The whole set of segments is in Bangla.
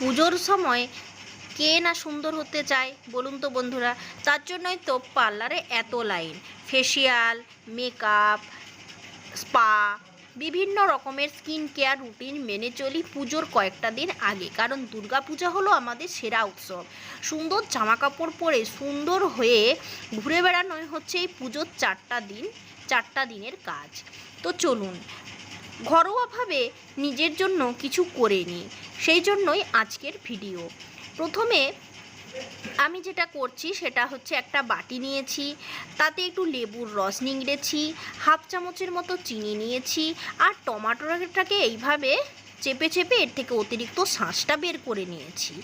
পুজোর সময় কে না সুন্দর হতে চায়? বলুন তো বন্ধুরা, তার জন্যই তো পার্লারে এত লাইন। ফেসিয়াল, মেকআপ, স্পা, বিভিন্ন রকমের স্কিন কেয়ার রুটিন মেনে চলি পুজোর কয়েকটা দিন আগে। কারণ দুর্গাপূজা হলো আমাদের সেরা উৎসব। সুন্দর জামা কাপড় পরে সুন্দর হয়ে ঘুরে বেড়ানোই হচ্ছে এই পুজোর চারটা দিন, চারটা দিনের কাজ। তো চলুন ঘরোয়াভাবে নিজের জন্য কিছু করে নিই। সেই জন্যই আজকের ভিডিও। প্রথমে আমি যেটা করছি সেটা হচ্ছে একটা বাটি নিয়েছি, তাতে একটু লেবুর রস নিংড়েছি, হাফ চামচের মতো চিনি নিয়েছি, আর টমাটোটাকে এইভাবে চেপে চেপে এর থেকে অতিরিক্ত শাঁসটা বের করে নিয়েছি।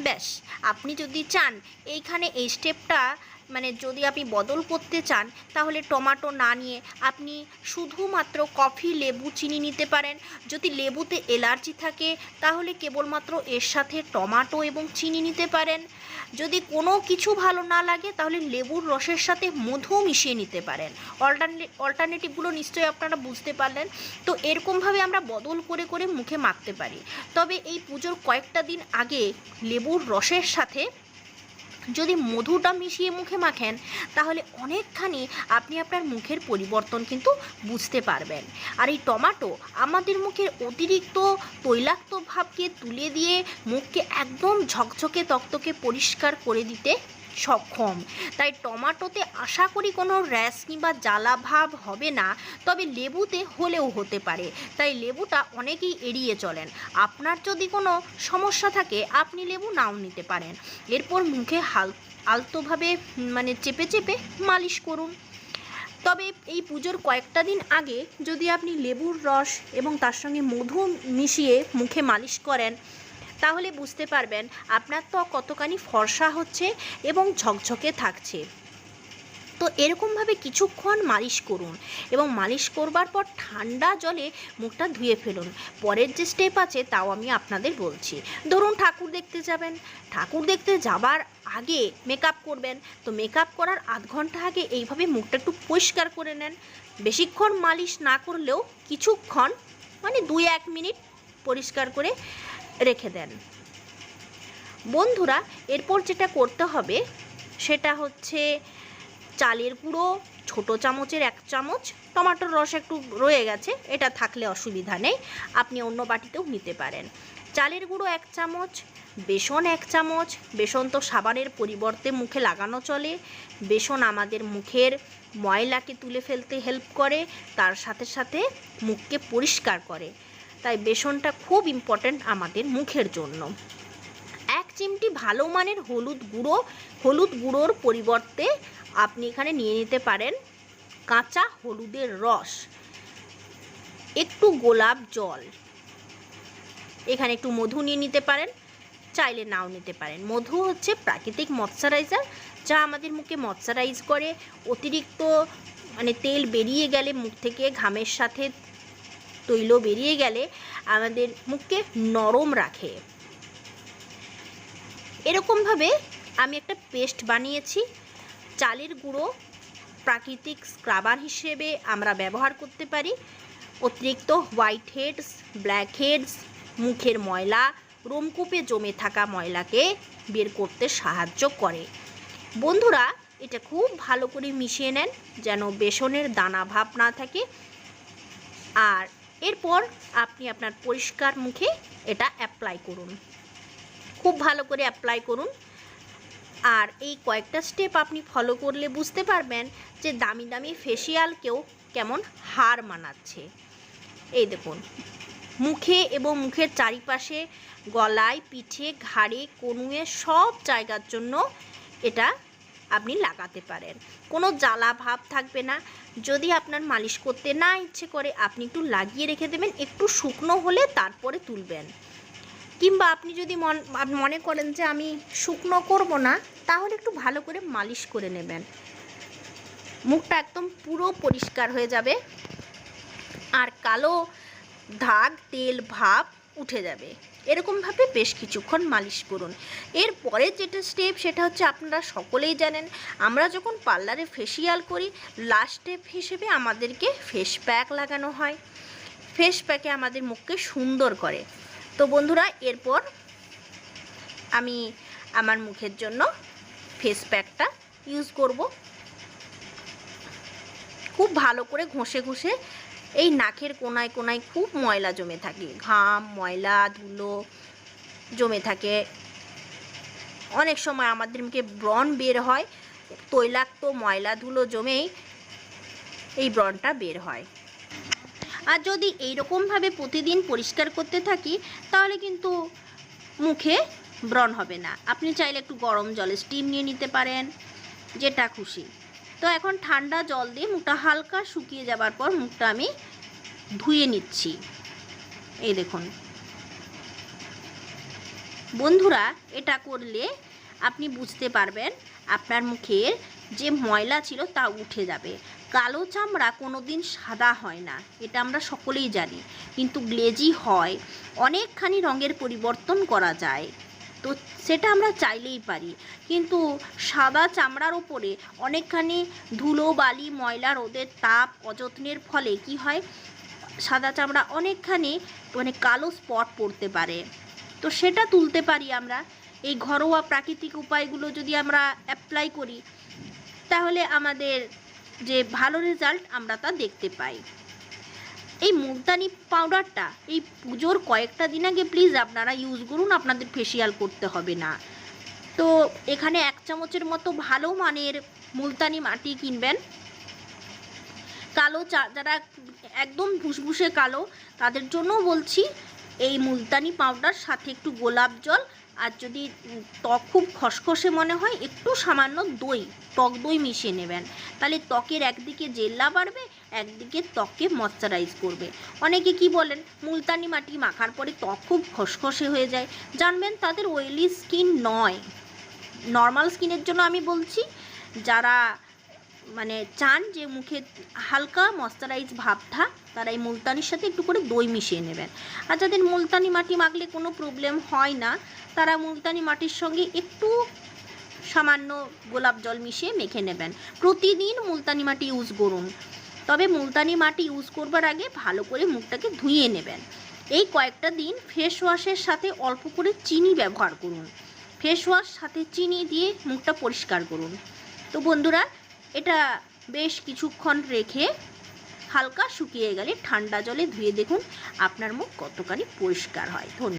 ব্যাস, আপনি যদি চান, এইখানে এই স্টেপটা মানে যদি আপনি বদল করতে চান, তাহলে টমাটো না নিয়ে আপনি শুধুমাত্র কফি, লেবু, চিনি নিতে পারেন। যদি লেবুতে এলার্জি থাকে, তাহলে কেবলমাত্র এর সাথে টমাটো এবং চিনি নিতে পারেন। যদি কোনো কিছু ভালো না লাগে, তাহলে লেবুর রসের সাথে মধু মিশিয়ে নিতে পারেন। অল্টারনে, অল্টারনেটিভগুলো নিশ্চয়ই আপনারা বুঝতে পারলেন। তো এরকমভাবে আমরা বদল করে করে মুখে মাখতে পারি। তবে এই পুজোর কয়েকটা দিন আগে লেবুর রসের সাথে যদি মধুটা মিশিয়ে মুখে মাখেন, তাহলে অনেকখানি আপনি আপনার মুখের পরিবর্তন কিন্তু বুঝতে পারবেন। আর এই টমাটো আমাদের মুখের অতিরিক্ত তৈলাক্ত ভাবকে তুলে দিয়ে মুখকে একদম ঝকঝকে, তক্তকে পরিষ্কার করে দিতে সক্ষম তাই টমাটোতে আশা করি কোনো র্যাশ কিংবা জ্বালা ভাব হবে না, তবে লেবুতে হলেও হতে পারে। তাই লেবুটা অনেকেই এড়িয়ে চলেন। আপনার যদি কোনো সমস্যা থাকে, আপনি লেবু নাও নিতে পারেন। এরপর মুখে হাল আলতোভাবে মানে চেপে চেপে মালিশ করুন। তবে এই পুজোর কয়েকটা দিন আগে যদি আপনি লেবুর রস এবং তার সঙ্গে মধু মিশিয়ে মুখে মালিশ করেন তাহলে বুঝতে পারবেন আপনার ত্বক কতখানি ফর্সা হচ্ছে এবং ঝকঝকে থাকছে। তো এরকমভাবে কিছুক্ষণ মালিশ করুন এবং মালিশ করবার পর ঠান্ডা জলে মুখটা ধুয়ে ফেলুন। পরের যে স্টেপ আছে তাও আমি আপনাদের বলছি। ধরুন ঠাকুর দেখতে যাবেন। ঠাকুর দেখতে যাবার আগে মেকআপ করবেন। তো মেকআপ করার আধ ঘণ্টা আগে এইভাবে মুখটা একটু পরিষ্কার করে নেন। বেশিক্ষণ মালিশ না করলেও কিছুক্ষণ মানে দুই এক মিনিট পরিষ্কার করে রেখে দেন। বন্ধুরা, এরপর যেটা করতে হবে, সেটা হচ্ছে চালের গুঁড়ো, ছোটো চামচের এক চামচ, টমাটোর রস একটু রয়ে গেছে, এটা থাকলে অসুবিধা নেই, আপনি অন্য বাটিতেও নিতে পারেন। চালের গুঁড়ো এক চামচ, বেসন এক চামচ, বেসন তো সাবানের পরিবর্তে মুখে লাগানো চলে, বেসন আমাদের মুখের ময়লাকে তুলে ফেলতে হেল্প করে, তার সাথে সাথে মুখকে পরিষ্কার করে। তাই বেসনটা খুব ইম্পর্ট্যান্ট আমাদের মুখের জন্য। এক চিমটি ভালো মানের হলুদ গুঁড়ো, হলুদ গুঁড়োর পরিবর্তে আপনি এখানে নিয়ে নিতে পারেন কাঁচা হলুদের রস। একটু গোলাপ জল। এখানে একটু মধু নিয়ে নিতে পারেন, চাইলে নাও নিতে পারেন। মধু হচ্ছে প্রাকৃতিক ময়শ্চারাইজার যা আমাদের মুখে ময়শ্চারাইজ করে। অতিরিক্ত মানে তেল বেরিয়ে গেলে মুখ থেকে ঘামের সাথে তৈল বেরিয়ে গেলে আমাদের মুখকে নরম রাখে। এরকমভাবে আমি একটা পেস্ট বানিয়েছি। চালের গুঁড়ো প্রাকৃতিক স্ক্রাবার হিসেবে আমরা ব্যবহার করতে পারি। অতিরিক্ত হোয়াইট হেডস, ব্ল্যাক হেডস, মুখের ময়লা, রোমকূপে জমে থাকা ময়লাকে বের করতে সাহায্য করে। বন্ধুরা, এটা খুব ভালো করে মিশিয়ে নেন যেন বেসনের দানা ভাব না থাকে। আর এরপর আপনি আপনার পরিষ্কার মুখে এটা অ্যাপ্লাই করুন। খুব ভালো করে অ্যাপ্লাই করুন। আর এই কয়েকটা স্টেপ আপনি ফলো করলে বুঝতে পারবেন যে দামি দামি ফেসিয়ালকেও কেমন হার মানাচ্ছে। এই দেখুন, মুখে এবং মুখের চারিপাশে গলায়, পিঠে, ঘাড়ে, কনুয়ে সব জায়গার জন্য এটা আপনি লাগাতে পারেন। কোনো জ্বালা ভাব থাকবে না। যদি আপনার মালিশ করতে না ইচ্ছে করে, আপনি একটু লাগিয়ে রেখে দেবেন, একটু শুকনো হলে তারপরে তুলবেন। কিংবা আপনি যদি মন মনে করেন যে আমি শুকনো করব না, তাহলে একটু ভালো করে মালিশ করে নেবেন। মুখটা একদম পুরো পরিষ্কার হয়ে যাবে। আর কালো দাগ, তেল, ভাব উঠে যাবে। এরকমভাবে বেশ কিছুক্ষণ মালিশ করুন। এর পরের যেটা স্টেপ সেটা হচ্ছে আপনারা সকলেই জানেন, আমরা যখন পার্লারে ফেসিয়াল করি লাস্ট স্টেপ হিসেবে আমাদেরকে ফেস প্যাক লাগানো হয়। ফেস প্যাকে আমাদের মুখকে সুন্দর করে। তো বন্ধুরা, এরপর আমি আমার মুখের জন্য ফেস প্যাকটা ইউজ করব। খুব ভালো করে ঘষে ঘষে এই নাকের কোনায় কোনায় খুব ময়লা জমে থাকে। ঘাম, ময়লা, ধুলো জমে থাকে। অনেক সময় আমাদের মুখে ব্রণ বের হয়, তৈলাক্ত ময়লা, ধুলো জমেই এই ব্রণটা বের হয়। আর যদি এইরকমভাবে প্রতিদিন পরিষ্কার করতে থাকি, তাহলে কিন্তু মুখে ব্রণ হবে না। আপনি চাইলে একটু গরম জলে স্টিম নিয়ে নিতে পারেন, যেটা খুশি। তো এখন ঠান্ডা জল দিয়ে মুখটা হালকা শুকিয়ে যাবার পর মুখটা আমি ধুয়ে নিচ্ছি। এই দেখুন। বন্ধুরা, এটা করলে আপনি বুঝতে পারবেন আপনার মুখের যে ময়লা ছিল তা উঠে যাবে। কালো চামড়া কোনো দিন সাদা হয় না, এটা আমরা সকলেই জানি। কিন্তু গ্লেজি হয়, অনেকখানি রঙের পরিবর্তন করা যায়। তো সেটা আমরা চাইলেই পারি। কিন্তু সাদা চামড়ার ওপরে অনেকখানি ধুলো, বালি, ময়লা, রোদের তাপ, অযত্নের ফলে কি হয়? সাদা চামড়া অনেকখানি মানে কালো স্পট পড়তে পারে। তো সেটা তুলতে পারি আমরা। এই ঘরোয়া প্রাকৃতিক উপায়গুলো যদি আমরা অ্যাপ্লাই করি, তাহলে আমাদের যে ভালো রেজাল্ট আমরা তা দেখতে পাই। এই মুলতানি পাউডারটা এই পুজোর কয়েকটা দিন আগে প্লিজ আপনারা ইউজ করুন, আপনাদের ফেসিয়াল করতে হবে না। তো এখানে এক চামচের মতো ভালো মানের মুলতানি মাটি কিনবেন। কালো চা যারা একদম ভুসভুসে কালো, তাদের জন্যও বলছি, এই মুলতানি পাউডার সাথে একটু গোলাপ জল আর যদি ত্বক খুব খসখসে মনে হয়, একটু সামান্য দই টক দই মিশিয়ে নেবেন। তাহলে ত্বকের একদিকে জেল্লা বাড়বে, একদিকে ত্বককে ময়শ্চারাইজ করবে। অনেকে কি বলেন, মুলতানি মাটি মাখার পরে ত্বক খুব খসখসে হয়ে যায়। জানবেন তাদের অয়েলি স্কিন নয়। নর্মাল স্কিনের জন্য আমি বলছি, যারা মানে চান যে মুখে হালকা ময়শ্চারাইজ ভাবটা, তারা এই মুলতানির সাথে একটু করে দই মিশিয়ে নেবেন। আর যাদের মুলতানি মাটি মাখলে কোনো প্রবলেম হয় না তারা মুলতানি মাটির সঙ্গে একটু সামান্য গোলাপ জল মিশিয়ে মেখে নেবেন। প্রতিদিন মুলতানি মাটি ইউজ করুন। তবে মুলতানি মাটি ইউজ করবার আগে ভালো করে মুখটাকে ধুয়ে নেবেন। এই কয়েকটা দিন ফেস ওয়াশের সাথে অল্প করে চিনি ব্যবহার করুন। ফেস ওয়াশ সাথে চিনি দিয়ে মুখটা পরিষ্কার করুন। তো বন্ধুরা, এটা বেশ কিছুক্ষণ রেখে হালকা শুকিয়ে গেলে ঠান্ডা জলে ধুয়ে দেখুন, আপনার মুখ কতখানি পরিষ্কার হয়। ধন্যবাদ।